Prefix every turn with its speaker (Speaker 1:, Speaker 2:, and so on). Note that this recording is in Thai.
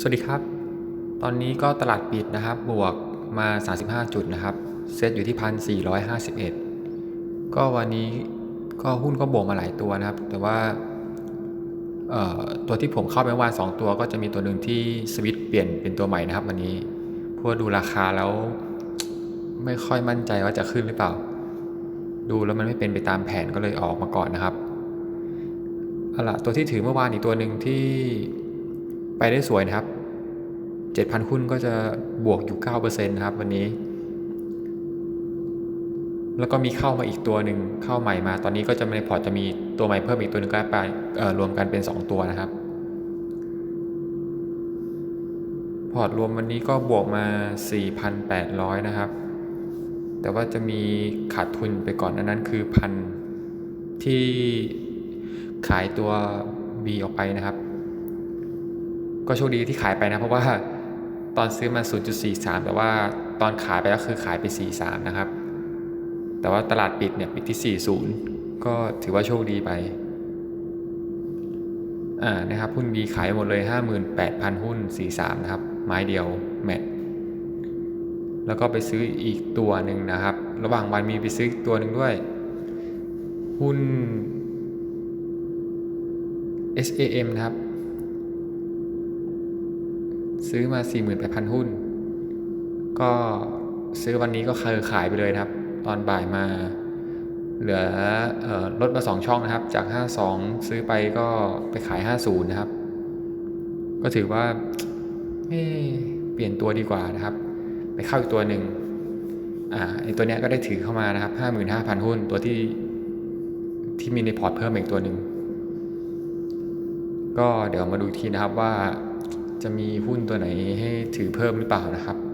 Speaker 1: สวัสดีครับ ตอนนี้ก็ตลาดปิดนะครับ บวกมา 35 จุดนะครับ เซตอยู่ที่1,451ก็วันนี้ก็หุ้นก็บวกมาหลายตัวนะครับ แต่ว่าตัวที่ผมเข้าไปเมื่อวาน2ตัวก็จะมีตัวหนึ่งที่สวิตช์เปลี่ยนเป็นตัวใหม่นะครับ วันนี้เพราะว่าดูราคาแล้วไม่ค่อยมั่นใจว่าจะขึ้นหรือเปล่า ดูแล้วมันไม่เป็นไปตามแผนก็เลยออกมาก่อนนะครับเอาล่ะตัวที่ถือเมื่อวานอีกตัวหนึ่งที่ ไปได้สวยนะครับ 7,000 หุ้นก็จะบวกอยู่ 9%นะครับวันนี้ แล้วก็มีเข้ามาอีกตัวหนึ่งเข้าใหม่มา ตอนนี้ก็จะในพอร์ตจะมีตัวใหม่เพิ่มอีกตัวหนึงก็ไปรวมกันเป็น 2 ตัวนะครับ พอร์ตรวมวันนี้ก็บวกมา 4,800 นะครับ แต่ว่าจะมีขาดทุนไปก่อนอันนั้นคือพันที่ขายตัว B ออกไปนะครับ ก็โชคดีที่ขายไปนะเพราะว่าตอนซื้อมา 0.43 แต่ว่าตอนขายไปก็คือขายไป 43 นะครับ แต่ว่าตลาดปิดเนี่ยปิดที่ 40 ก็ถือว่าโชคดีไป อ่า นะครับ หุ้น B ขายหมดเลย 58,000 หุ้น 43 นะครับ ไม้เดียว แมท แล้วก็ไปซื้ออีกตัวหนึ่งนะครับ ระหว่างวันมีไปซื้ออีกตัวหนึ่งด้วย หุ้น SAM นะครับ ซื้อมา 48,000 หุ้น ก็ซื้อวันนี้ก็คือขายไปเลยครับ ตอนบ่ายมา เหลือออลดมา 2 ช่องนะครับ จาก 52 ซื้อไปก็ไปขาย 50 นะครับ ก็ถือว่าเเปลี่ยนตัวดีกว่านะครับ ไปเข้าอีกตัวหนึ่งอ่าไอตัวเนี้ยก็ได้ถือเข้ามานะครับ 55,000 หุ้นตัวที่ที่มีในพอร์ตเพิ่มอีกตัวหนึ่งก็เดี๋ยวมาดูอีกทีนะครับว่า จะมีหุ้นตัวไหนให้ถือเพิ่มหรือเปล่านะครับ